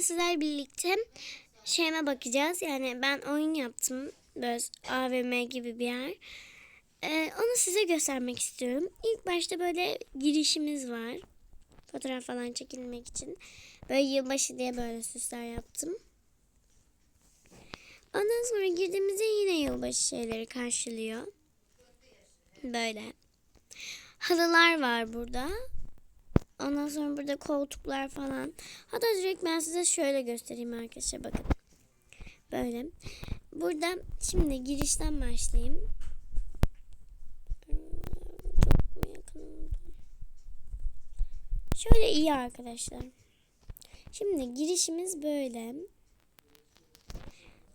Sizler birlikte şeyime bakacağız. Yani ben oyun yaptım. Böyle AVM gibi bir yer. Ee, onu size göstermek istiyorum. İlk başta böyle girişimiz var. Fotoğraf falan çekilmek için. Böyle yılbaşı diye böyle süsler yaptım. Ondan sonra girdiğimizde yine yılbaşı şeyleri karşılıyor. Böyle. Halılar var burada. Ondan sonra burada koltuklar falan. Hatta direkt ben size şöyle göstereyim arkadaşlar bakın. Böyle. Burada şimdi girişten başlayayım. Şöyle iyi arkadaşlar. Şimdi girişimiz böyle.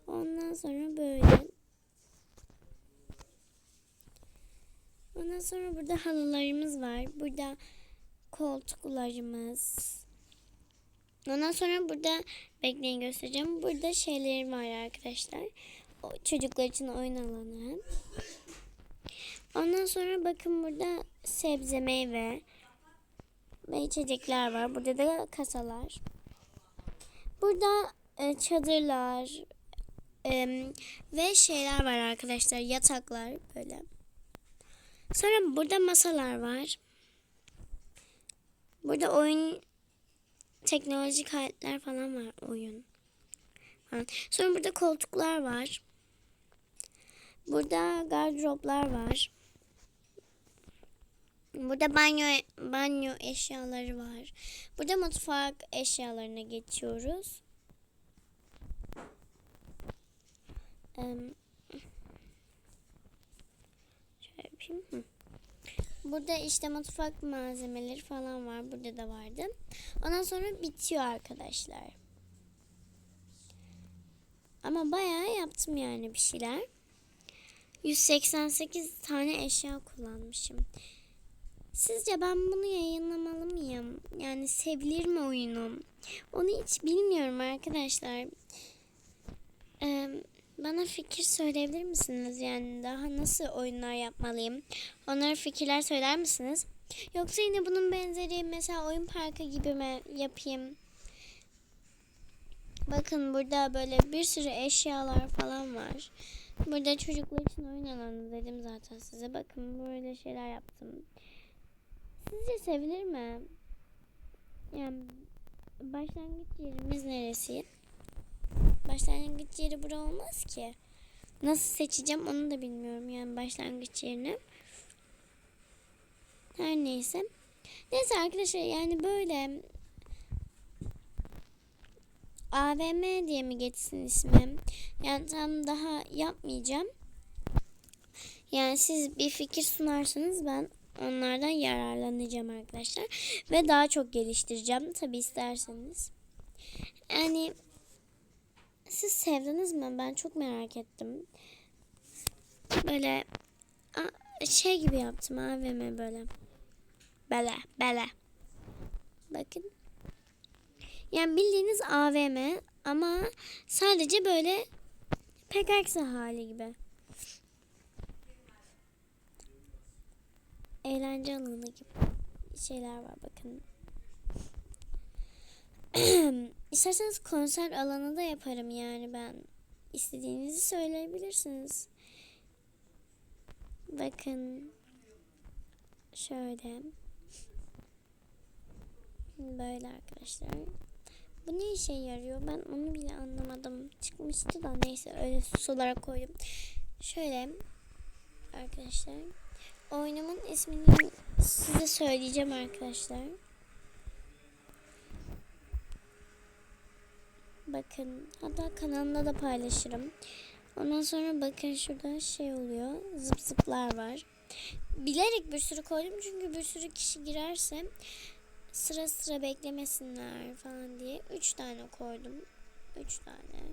Ondan sonra böyle. Ondan sonra burada halılarımız var. Burada koltuklarımız. Ondan sonra burada bekleyin göstereceğim. Burada şeylerim var arkadaşlar. O çocuklar için oyun alanı. Ondan sonra bakın burada sebze meyve ve içecekler var. Burada da kasalar. Burada e, çadırlar e, ve şeyler var arkadaşlar. Yataklar böyle. Sonra burada masalar var. Burada oyun teknolojik aletler falan var oyun. Sonra burada koltuklar var. Burada gardıroplar var. Burada banyo banyo eşyaları var. Burada mutfak eşyalarına geçiyoruz. Em, Şöyle yapayım. Hı. Burada işte mutfak malzemeleri falan var. Burada da vardı. Ondan sonra bitiyor arkadaşlar. Ama bayağı yaptım yani bir şeyler. 188 tane eşya kullanmışım. Sizce ben bunu yayınlamalı mıyım? Yani sevilir mi oyunum? Onu hiç bilmiyorum arkadaşlar. Ee, bana fikir söyleyebilir misiniz? Yani daha nasıl oyunlar yapmalıyım? Onlara fikirler söyler misiniz? Yoksa yine bunun benzeri mesela oyun parkı gibi mi yapayım? Bakın burada böyle bir sürü eşyalar falan var. Burada çocuklar için oyun alanı dedim zaten size. Bakın böyle şeyler yaptım. Sizce sevilir mi? Yani başlangıç yerimiz neresi? Başlangıç yeri bura olmaz ki. Nasıl seçeceğim onu da bilmiyorum yani başlangıç yerini. Her neyse. Neyse arkadaşlar yani böyle AVM diye mi geçsin ismi? Yani tam daha yapmayacağım. Yani siz bir fikir sunarsanız ben onlardan yararlanacağım arkadaşlar. Ve daha çok geliştireceğim tabi isterseniz. Yani siz sevdiniz mi? Ben çok merak ettim. Böyle şey gibi yaptım AVM böyle. Böyle, böyle. Bakın. Yani bildiğiniz AVM ama sadece böyle PKX hali gibi. Eğlence alanı gibi şeyler var bakın. İsterseniz konser alanı da yaparım yani ben. İstediğinizi söyleyebilirsiniz. Bakın. Şöyle. Böyle arkadaşlar. Bu ne işe yarıyor? Ben onu bile anlamadım. Çıkmıştı da neyse öyle sus olarak koydum. Şöyle arkadaşlar. Oyunumun ismini size söyleyeceğim arkadaşlar. Bakın hatta kanalımda da paylaşırım. Ondan sonra bakın şurada şey oluyor. Zıp zıplar var. Bilerek bir sürü koydum çünkü bir sürü kişi girerse sıra sıra beklemesinler falan diye. Üç tane koydum. Üç tane.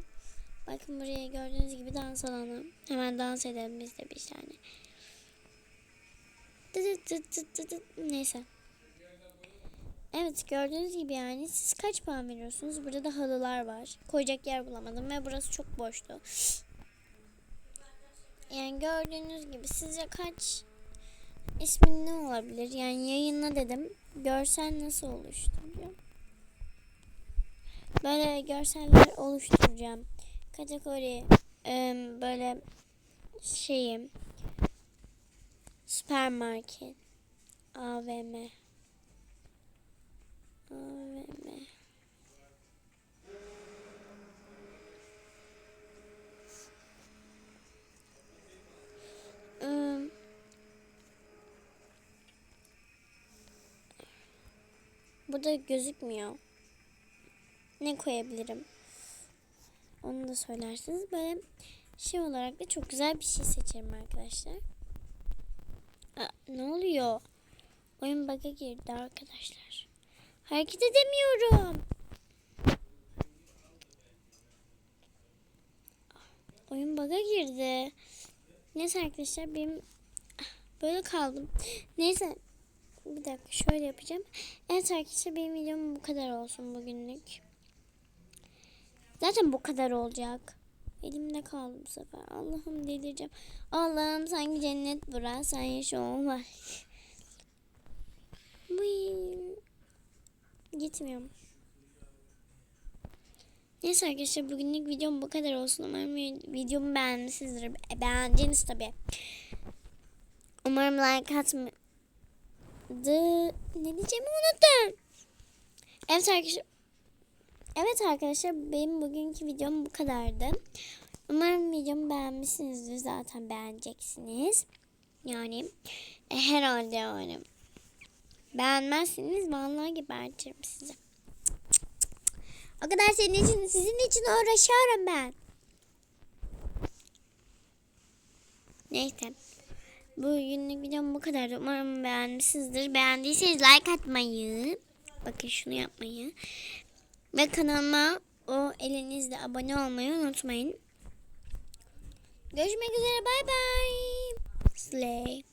Bakın buraya gördüğünüz gibi dans alanı. Hemen dans edelim biz de bir tane. Neyse. Evet gördüğünüz gibi yani siz kaç puan veriyorsunuz? Burada da halılar var. Koyacak yer bulamadım ve burası çok boştu. Yani gördüğünüz gibi sizce kaç ismin ne olabilir? Yani yayınla dedim. Görsel nasıl oluşturuyor? böyle görseller oluşturacağım. Kategori böyle şeyim süpermarket AVM AVM Im, Burada gözükmüyor. Ne koyabilirim? Onu da söylersiniz. Böyle şey olarak da çok güzel bir şey seçerim arkadaşlar. Aa, ne oluyor? Oyun bug'a girdi arkadaşlar. Hareket edemiyorum. Oyun bug'a girdi. Neyse arkadaşlar benim böyle kaldım. Neyse bir dakika şöyle yapacağım. Evet arkadaşlar benim videom bu kadar olsun bugünlük. Zaten bu kadar olacak. Elimde kaldı bu sefer. Allah'ım delireceğim. Allah'ım sanki cennet bura. Sen yaşa olma. Vıy. Gitmiyorum. Neyse arkadaşlar bugünlük videom bu kadar olsun. Umarım videomu beğenmişsinizdir. E, beğendiniz tabi. Umarım like atmayı... Ne diyeceğimi unuttum. Evet arkadaşlar. Evet arkadaşlar benim bugünkü videom bu kadardı. Umarım videomu beğenmişsinizdir. Zaten beğeneceksiniz. Yani e, herhalde yani. Beğenmezseniz vallahi gebertirim sizi. O kadar senin için, sizin için uğraşıyorum ben. Neyse. Bu günlük videom bu kadar. Umarım beğenmişsinizdir. Beğendiyseniz like atmayı. Bakın şunu yapmayı. Ve kanalıma o elinizle abone olmayı unutmayın. Görüşmek üzere. Bay bay. Slay.